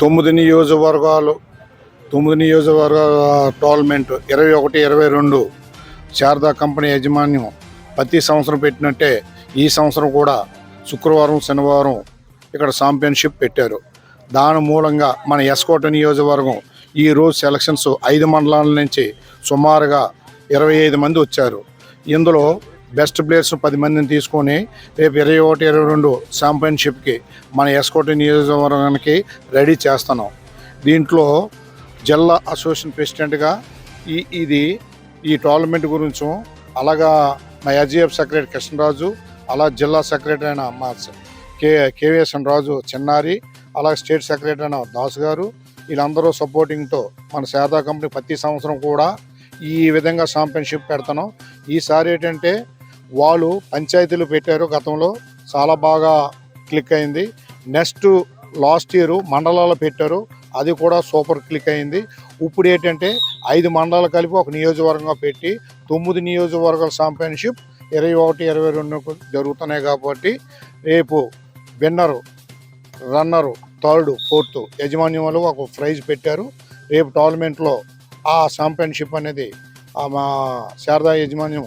తొమ్మిది నియోజకవర్గాలు తొమ్మిది నియోజకవర్గాల టోర్నమెంట్ ఇరవై ఒకటి ఇరవై రెండు శారదా కంపెనీ యాజమాన్యం ప్రతి సంవత్సరం పెట్టినట్టే ఈ సంవత్సరం కూడా శుక్రవారం శనివారం ఇక్కడ ఛాంపియన్షిప్ పెట్టారు. దాని మూలంగా మన ఎస్కోట నియోజకవర్గం ఈ రోజు సెలక్షన్స్ ఐదు మండలాల నుంచి సుమారుగా ఇరవై ఐదు మంది వచ్చారు. ఇందులో బెస్ట్ ప్లేయర్స్ పది మందిని తీసుకొని రేపు ఇరవై ఒకటి ఇరవై రెండు ఛాంపియన్షిప్కి మన ఎస్కోటి నియోజకవర్గానికి రెడీ చేస్తున్నాం. దీంట్లో జిల్లా అసోసియేషన్ ప్రెసిడెంట్గా ఈ ఇది ఈ టోర్నమెంట్ గురించి అలాగా మా ఎస్జిఎఫ్ సెక్రటరీ కృష్ణరాజు అలా జిల్లా సెక్రటరీ అయిన మా కే కేవీఎస్ఎన్ రాజు చిన్నారి అలాగే స్టేట్ సెక్రటరీ అయిన దాస్ గారు వీళ్ళందరూ సపోర్టింగ్తో మన శారదా కంపెనీ ప్రతి సంవత్సరం కూడా ఈ విధంగా ఛాంపియన్షిప్ పెడతాను ఈసారి ఏంటంటే వాళ్ళు పంచాయతీలు పెట్టారు గతంలో. చాలా బాగా క్లిక్ అయింది. నెక్స్ట్ లాస్ట్ ఇయర్ మండలాలు పెట్టారు. అది కూడా సూపర్ క్లిక్ అయింది. ఇప్పుడు ఏంటంటే ఐదు మండలాలు కలిపి ఒక నియోజకవర్గంగా పెట్టి తొమ్మిది నియోజకవర్గాల ఛాంపియన్షిప్ ఇరవై ఒకటి ఇరవై రెండు జరుగుతున్నాయి కాబట్టి రేపు విన్నరు రన్నరు థర్డ్ ఫోర్త్ యజమాన్యం వాళ్ళు ఒక ప్రైజ్ పెట్టారు. రేపు టోర్నమెంట్లో ఆ ఛాంపియన్షిప్ అనేది మా శారదా యజమాన్యం